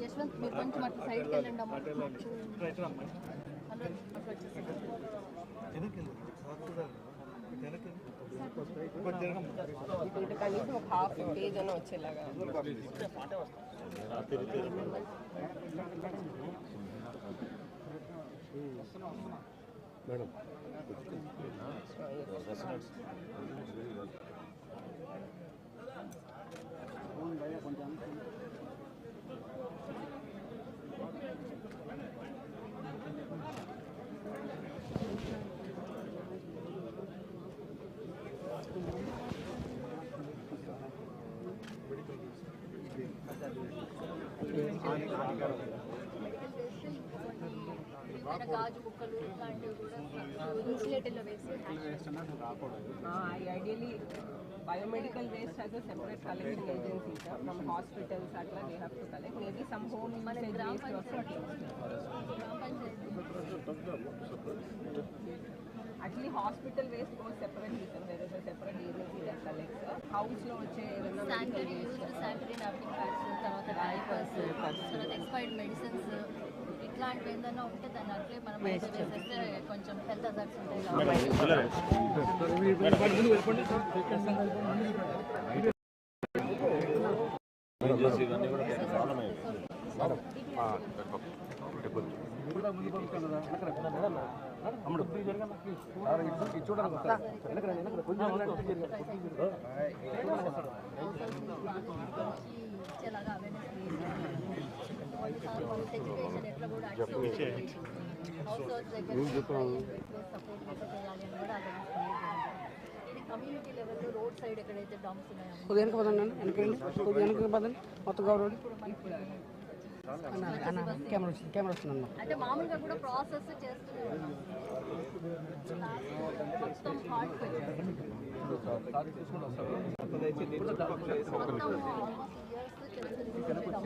యశ్వంత్ మీరు కొంచెం అటు సైడ్కి వెళ్ళండి అమ్మ అను, అటు వచ్చేసేయండి. ఇటు కనీసం ఒక హాఫ్ పేజ్ అని వచ్చేలాగా మేడం కొంచెం Thank you. ఏమైనా గాజు ముక్కలు ఇట్లాంటివి కూడా ఇన్సులేటర్లో వేసి ideally biomedical waste as a separate collection agency from hospitals అట్లా they have to collect. Maybe some home waste గ్రామ actually hospital waste sir there is a separate agency that collects హౌస్లో వచ్చే ఏదైనా sanitary used sanitary napkin pads తర్వాత diapers తర్వాత expired medicines ఇట్లాంటివి ఏదైనా ఉంటే దాన్ని అట్లే మనం వేసేస్తే కొంచెం హెల్త్ ఉంటాయి కాబట్టి. అవేర్నెస్ కొన్నిసార్లు వాళ్ళకి ఎడ్యుకేషన్ ఎట్లా కూడా హౌస్ హౌస్ దగ్గర సపోర్ట్ చేయాలి అని కూడా ఇది కమ్యూనిటీ లెవెల్లో రోడ్ సైడ్ ఎక్కడైతే డంప్స్ ఉన్నాయో వెనక పదండి వెనకండి వెనక పదండి మొత్తం గౌరవం కెమెరా వచ్చింది కెమెరా వచ్చింది అన్న అంటే మామూలుగా కూడా ప్రాసెస్ చేస్తున్నారు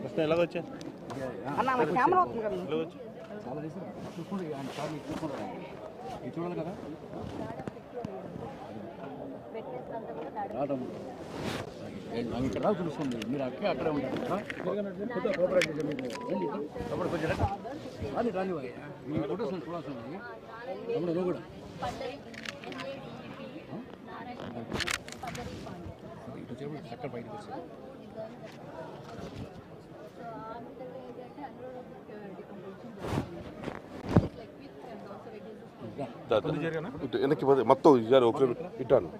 మొత్తం ఎలాగొచ్చా అన్న నా కెమెరా వస్తుంది కదా. చూడాలి కదా ఇది కూడా కదా ఇక్కడ తెలుస్తుంది మీరు అక్కడే అక్కడే ఉంటారు రాని రాని మీ ఫోటోస్ చూడాల్సింది తమ్ముడు నువ్వు కూడా ఇటు చేపడు చక్కర బయటకు వచ్చి రెడ్యూసెస్ వెనక్కి మొత్తం ఇయ్యాలి ఒక ఇట్టాను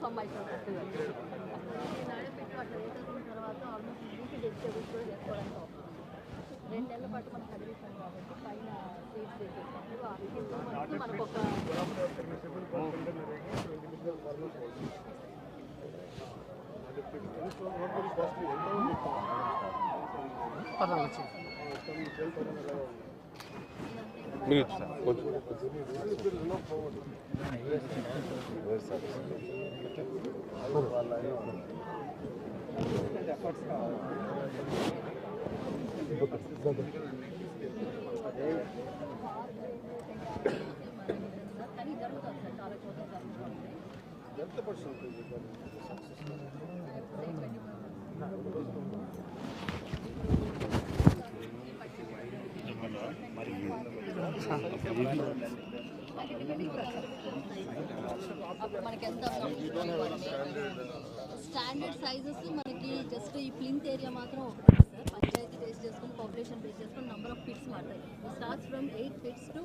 ప్లాట్ఫామ్ అయిపోతుంది నడిపెట్టి తర్వాత ఆల్మోస్ట్ వీటి వెజిటేబుల్స్ కూడా చేసుకోవడానికి రెండు నెలల పాటు మనం కాబట్టి పైన వేసేసినప్పుడు ఆ మనకు ఒక వచ్చి ఎంత పర్సెంట్ కానీ జరుగుతుంది సార్ చాలా చోట్ల జరుగుతుంది అప్పుడు మనకి ఎంత స్టాండర్డ్ సైజెస్ మనకి జస్ట్ ఈ ప్లింత్ ఏరియా మాత్రం ఒకటి సార్. పంచాయతీ బేస్ చేసుకుని పాపులేషన్ బేస్ చేసుకుని నెంబర్ ఆఫ్ ఫిట్స్ మారుతాయి. Starts from eight pits to